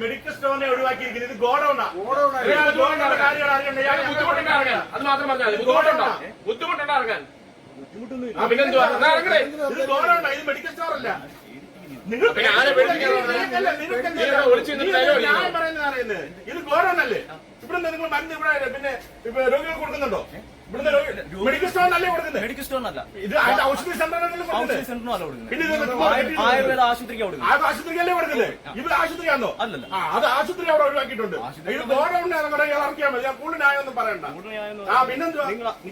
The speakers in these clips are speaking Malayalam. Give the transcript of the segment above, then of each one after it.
മെഡിക്കൽ സ്റ്റോറിനെ ഒഴിവാക്കിയിരിക്കുന്നത് ഇത് ഗോഡൌണാ ഗോഡൗൺ ആയി. ഇയാൾ ഗോഡൌണിന്റെ കാര്യങ്ങൾ അറിയണ്ട? ഇയാൾ ബുദ്ധിമുട്ടുണ്ട് ഇറങ്ങാൻ അത് മാത്രം പറഞ്ഞാൽ മതി. ബുദ്ധിമുട്ടുണ്ടോ ബുദ്ധിമുട്ടുണ്ടോ ഇറങ്ങാൻ ആ, പിന്നെന്തുവാ എന്നാ ഇറങ്ങണേ? ഇത് ഗോഡൌണാ ഇത് മെഡിക്കൽ സ്റ്റോറല്ല. നിങ്ങൾ ഇത് ഗോഡൌൺ അല്ലേ ഇവിടെ നിങ്ങൾ മരുന്ന് ഇവിടെ പിന്നെ രോഗികൾ കൊടുക്കുന്നുണ്ടോ? മെഡിക്കൽ സ്റ്റോറിനല്ലേ കൊടുക്കുന്നത് മെഡിക്കൽ സ്റ്റോറിനല്ല ഇത് ഔഷധ സെന്ററിനല്ലേ കൊടുക്കുന്നത് കൊടുക്കുന്നത് ആയുർവേദ കൊടുക്കുന്നത് ആ ആശുപത്രിക്കല്ലേ കൊടുക്കുന്നത് ഇവിടെ ആശുപത്രിയാണോ അല്ലല്ല. അത് ആശുപത്രി അവിടെ ഒഴിവാക്കിയിട്ടുണ്ട് ഇത് ഗോഡൌണിനെ കൂടെ ഇറക്കിയാൽ മതി ഞാൻ കൂടുതൽ ന്യായമൊന്നും പറയണ്ട ആ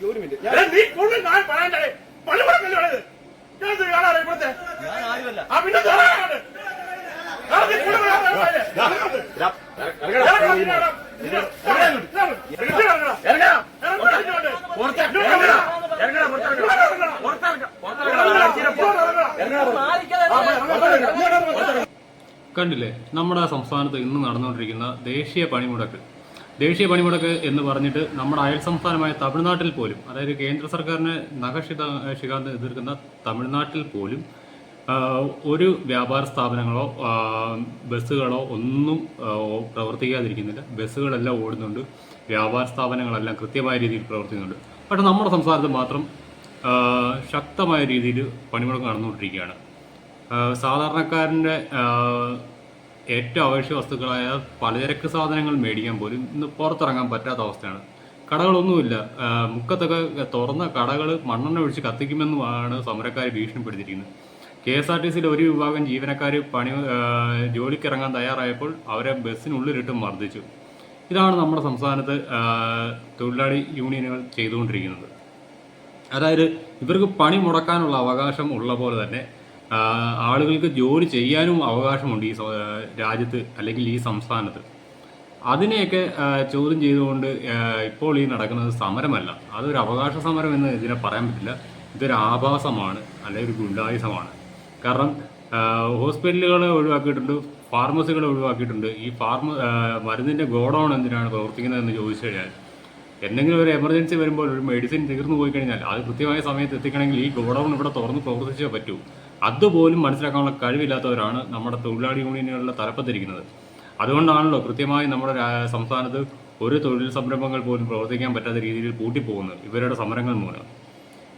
ഒരു മിനിറ്റ് നീ കൂടുതൽ ന്യായം പറയണ്ടേ? ഞാൻ കാണാറോ ഇവിടുത്തെ ആ പിന്നെ കാണാറ്? ആ, നീ കൂടുതൽ ന്യായം പറയല്ലേ? ഇറങ്ങണം. ഇറങ്ങണം, ഇറങ്ങണം. ഇറങ്ങണം. ഇറങ്ങണം. ഇറങ്ങണം. ഇറങ്ങാം ഇറങ്ങണം. ഇങ്ങോട്ട്. പുറത്ത് ഇങ്ങോട്ട് ഇറങ്ങടാ. ഇറങ്ങണം. ഇറങ്ങടാ, പുറത്ത് ഇങ്ങോട്ട് ഇറങ്ങടാ. ഇറങ്ങണം. പുറത്തിറങ്ങാം. ഇങ്ങോട്ട് പുറത്തിറങ്ങടാ. ഇറങ്ങണം. ഇങ്ങോട്ട് ഇറങ്ങണം. മാറിക്കാതെ ആ, ഇറങ്ങണം. ഇങ്ങോട്ട് ഇറങ്ങണം. കണ്ടില്ലേ? നമ്മുടെ സംസ്ഥാനത്ത് ഇന്ന് നടന്നുകൊണ്ടിരിക്കുന്ന ദേശീയ പണിമുടക്ക്. ദേശീയ പണിമുടക്ക് എന്ന് പറഞ്ഞിട്ട് നമ്മുടെ അയൽ സംസ്ഥാനമായ തമിഴ്നാട്ടിൽ പോലും അതായത് കേന്ദ്ര സർക്കാരിനെ നഖശിത ശികാന്ത് എതിർക്കുന്ന തമിഴ്നാട്ടിൽ പോലും ഒരു വ്യാപാര സ്ഥാപനങ്ങളോ ബസ്സുകളോ ഒന്നും പ്രവർത്തിക്കാതിരിക്കുന്നില്ല. ബസ്സുകളെല്ലാം ഓടുന്നുണ്ട്. വ്യാപാര സ്ഥാപനങ്ങളെല്ലാം കൃത്യമായ രീതിയിൽ പ്രവർത്തിക്കുന്നുണ്ട്. പക്ഷേ നമ്മുടെ സംസ്ഥാനത്ത് മാത്രം ശക്തമായ രീതിയിൽ പണിമുടക്ക് നടന്നുകൊണ്ടിരിക്കുകയാണ്. സാധാരണക്കാരന്റെ ഏറ്റവും അവശ്യ വസ്തുക്കളായ പലചരക്ക് സാധനങ്ങൾ മേടിക്കാൻ പോലും ഇന്ന് പുറത്തിറങ്ങാൻ പറ്റാത്ത അവസ്ഥയാണ്. കടകളൊന്നുമില്ല. മുക്കത്തൊക്കെ തുറന്ന കടകൾ മണ്ണെണ്ണ ഒഴിച്ച് കത്തിക്കുമെന്നുമാണ് സമരക്കാർ ഭീഷണിപ്പെടുത്തിയിരിക്കുന്നത്. കെ എസ് ആർ ടി സിയിൽ ഒരു വിഭാഗം ജീവനക്കാർ പണി ജോലിക്കിറങ്ങാൻ തയ്യാറായപ്പോൾ അവരെ ബസ്സിനുള്ളിലിട്ട് മർദ്ദിച്ചു. ഇതാണ് നമ്മുടെ സംസ്ഥാനത്ത് തൊഴിലാളി യൂണിയനുകൾ ചെയ്തുകൊണ്ടിരിക്കുന്നത്. അതായത് ഇവർക്ക് പണി മുടക്കാനുള്ള അവകാശം ഉള്ള പോലെ തന്നെ ആളുകൾക്ക് ജോലി ചെയ്യാനും അവകാശമുണ്ട് ഈ രാജ്യത്ത് അല്ലെങ്കിൽ ഈ സംസ്ഥാനത്ത്. അതിനെയൊക്കെ ചോദ്യം ചെയ്തുകൊണ്ട് ഇപ്പോൾ ഈ നടക്കുന്നത് സമരമല്ല. അതൊരു അവകാശ സമരം എന്ന് ഇതിനെ പറയാൻ പറ്റില്ല. ഇതൊരു ആഭാസമാണ് അല്ലെങ്കിൽ ഒരു ഗുണ്ടായുസമാണ് കാരണം ഹോസ്പിറ്റലുകളെ ഒഴിവാക്കിയിട്ടുണ്ട് ഫാർമസികളെ ഒഴിവാക്കിയിട്ടുണ്ട്. ഈ ഫാർമ മരുന്നിന്റെ ഗോഡൗൺ എന്തിനാണ് പ്രവർത്തിക്കുന്നതെന്ന് ചോദിച്ചു കഴിഞ്ഞാൽ എന്തെങ്കിലും ഒരു എമർജൻസി വരുമ്പോൾ ഒരു മെഡിസിൻ തീർന്നു പോയി കഴിഞ്ഞാൽ അത് കൃത്യമായ സമയത്ത് എത്തിക്കണമെങ്കിൽ ഈ ഗോഡൗൺ ഇവിടെ തുറന്ന് പ്രവർത്തിച്ചേ പറ്റൂ. അതുപോലും മനസ്സിലാക്കാനുള്ള കഴിവില്ലാത്തവരാണ് നമ്മുടെ തൊഴിലാളി യൂണിയനുകളുടെ തലപ്പത്തിരിക്കുന്നത്. അതുകൊണ്ടാണല്ലോ കൃത്യമായി നമ്മുടെ സംസ്ഥാനത്ത് ഒരു തൊഴിൽ സംരംഭങ്ങൾ പോലും പ്രവർത്തിക്കാൻ പറ്റാത്ത രീതിയിൽ പൂട്ടിപ്പോകുന്നത് ഇവരുടെ സമരങ്ങൾ മൂലം.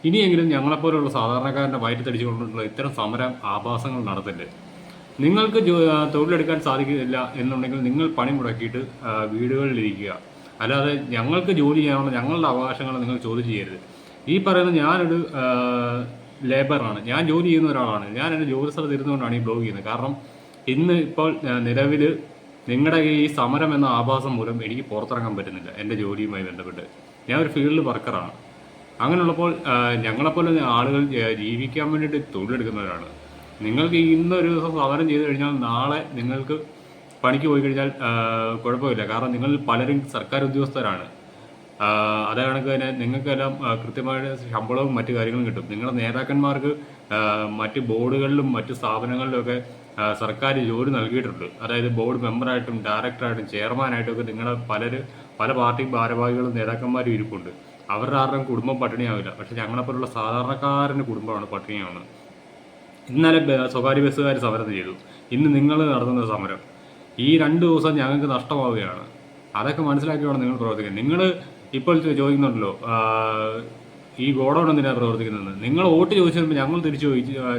ഇനിയെങ്കിലും ഞങ്ങളെപ്പോലുള്ള സാധാരണക്കാരന്റെ വയറ്റത്തടിച്ചുകൊണ്ടുള്ള ഇത്തരം സമരം ആഭാസങ്ങൾ നടത്തില്ലേ? നിങ്ങൾക്ക് തൊഴിലെടുക്കാൻ സാധിക്കില്ല എന്നുണ്ടെങ്കിൽ നിങ്ങൾ പണി മുടക്കിയിട്ട് വീടുകളിലിരിക്കുക. അല്ലാതെ ഞങ്ങൾക്ക് ജോലി ചെയ്യാനുള്ള ഞങ്ങളുടെ അവകാശങ്ങൾ നിങ്ങൾ ചോദ്യം ചെയ്യരുത്. ഈ പറയുന്ന ഞാനൊരു ലേബറാണ് ഞാൻ ജോലി ചെയ്യുന്ന ഒരാളാണ്. ഞാൻ എന്റെ ജോലി സ്ഥലത്ത് ഇരുന്നുകൊണ്ടാണ് ഈ ബ്ലോഗ് ചെയ്യുന്നത്. കാരണം ഇന്ന് ഇപ്പോൾ നിലവിൽ നിങ്ങളുടെ ഈ സമരം എന്ന ആഭാസം മൂലം എനിക്ക് പുറത്തിറങ്ങാൻ പറ്റുന്നില്ല എന്റെ ജോലിയുമായി ബന്ധപ്പെട്ട്. ഞാൻ ഒരു ഫീൽഡ് വർക്കറാണ് അങ്ങനെയുള്ളപ്പോൾ ഞങ്ങളെപ്പോലെ ആളുകൾ ജീവിക്കാൻ വേണ്ടിയിട്ട് തൊഴിലെടുക്കുന്നവരാണ്. നിങ്ങൾക്ക് ഇന്നൊരു ദിവസം സമരം ചെയ്തു കഴിഞ്ഞാൽ നാളെ നിങ്ങൾക്ക് പണിക്ക് പോയി കഴിഞ്ഞാൽ കുഴപ്പമില്ല. കാരണം നിങ്ങൾ പലരും സർക്കാർ ഉദ്യോഗസ്ഥരാണ്. അതേ കണക്ക് തന്നെ നിങ്ങൾക്കെല്ലാം കൃത്യമായ ശമ്പളവും മറ്റു കാര്യങ്ങളും കിട്ടും. നിങ്ങളുടെ നേതാക്കന്മാർക്ക് മറ്റ് ബോർഡുകളിലും മറ്റ് സ്ഥാപനങ്ങളിലുമൊക്കെ സർക്കാർ ജോലി നൽകിയിട്ടുണ്ട്. അതായത് ബോർഡ് മെമ്പറായിട്ടും ഡയറക്ടറായിട്ടും ചെയർമാനായിട്ടും ഒക്കെ നിങ്ങളുടെ പലര് പല പാർട്ടി ഭാരവാഹികളും നേതാക്കന്മാരും ഇരിപ്പുണ്ട്. അവരുടെ ആരുടെയും കുടുംബം പട്ടിണിയാവില്ല. പക്ഷെ ഞങ്ങളെപ്പോലുള്ള സാധാരണക്കാരന്റെ കുടുംബമാണ് പട്ടിണിയാവുന്നത്. ഇന്നലെ സ്വകാര്യ ബസ്സുകാർ സമരം ചെയ്തു. ഇന്ന് നിങ്ങൾ നടത്തുന്ന സമരം. ഈ രണ്ട് ദിവസം ഞങ്ങൾക്ക് നഷ്ടമാവുകയാണ്. അതൊക്കെ മനസ്സിലാക്കി വേണം നിങ്ങൾ പ്രവർത്തിക്കാൻ നിങ്ങൾ ഇപ്പോൾ ചോദിക്കുന്നുണ്ടല്ലോ ഈ ഗോഡൗൺ എന്തിനാണ് പ്രവർത്തിക്കുന്നത് നിങ്ങൾ വോട്ട് ചോദിച്ചു വരുമ്പോൾ ഞങ്ങൾ തിരിച്ചു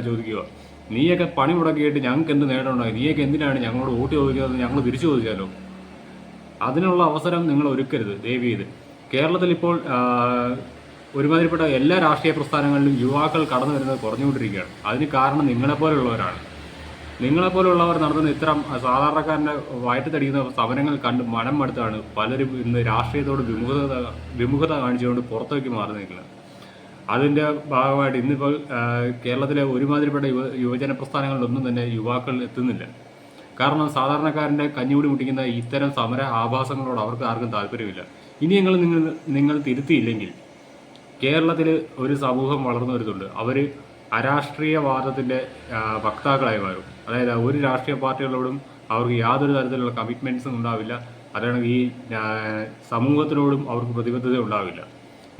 ചോദിക്കുക. നീയൊക്കെ പണി മുടക്കിയിട്ട് ഞങ്ങൾക്ക് എന്ത് നേട്ടമുണ്ടായി? നീയൊക്കെ എന്തിനാണ് ഞങ്ങളോട് വോട്ട് ചോദിക്കുന്നത് ഞങ്ങൾ തിരിച്ചു ചോദിച്ചാലോ? അതിനുള്ള അവസരം നിങ്ങൾ ഒരുക്കരുത് ദയവ് ചെയ്ത്. കേരളത്തിൽ ഇപ്പോൾ ഒരുമാതിരിപ്പെട്ട എല്ലാ രാഷ്ട്രീയ പ്രസ്ഥാനങ്ങളിലും യുവാക്കൾ കടന്നു വരുന്നത് കുറഞ്ഞുകൊണ്ടിരിക്കുകയാണ്. അതിന് കാരണം നിങ്ങളെപ്പോലുള്ളവരാണ് നിങ്ങളെപ്പോലുള്ളവർ നടത്തുന്ന ഇത്തരം സാധാരണക്കാരന്റെ തടിയുന്ന സമരങ്ങൾ കണ്ട് മനം മടുത്താണ് പലരും ഇന്ന് രാഷ്ട്രീയത്തോട് വിമുഖത വിമുഖത കാണിച്ചുകൊണ്ട് പുറത്തേക്ക് മാറി നിൽക്കുന്നത്. അതിന്റെ ഭാഗമായിട്ട് ഇന്നിപ്പോൾ കേരളത്തിലെ ഒരുമാതിരിപ്പെട്ട യുവ യുവജന പ്രസ്ഥാനങ്ങളിലൊന്നും തന്നെ യുവാക്കൾ എത്തുന്നില്ല. കാരണം സാധാരണക്കാരന്റെ കഞ്ഞുകൂടി മുട്ടിക്കുന്ന ഇത്തരം സമര ആഭാസങ്ങളോട് അവർക്ക് ആർക്കും താല്പര്യമില്ല. ഇനി നിങ്ങൾ നിങ്ങൾ നിങ്ങൾ തിരുത്തിയില്ലെങ്കിൽ കേരളത്തിൽ ഒരു സമൂഹം വളർന്നു വരുന്നുണ്ട് അവർ അരാഷ്ട്രീയവാദത്തിന്റെ വക്താക്കളായി മാറും. അതായത് ഒരു രാഷ്ട്രീയ പാർട്ടികളോടും അവർക്ക് യാതൊരു തരത്തിലുള്ള കമ്മിറ്റ്മെന്റ്സും ഉണ്ടാവില്ല. അതാണ് ഈ സമൂഹത്തിനോടും അവർക്ക് പ്രതിബദ്ധത ഉണ്ടാവില്ല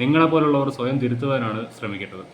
നിങ്ങളെപ്പോലുള്ളവർ സ്വയം തിരുത്തുവാനാണ് ശ്രമിക്കേണ്ടത്.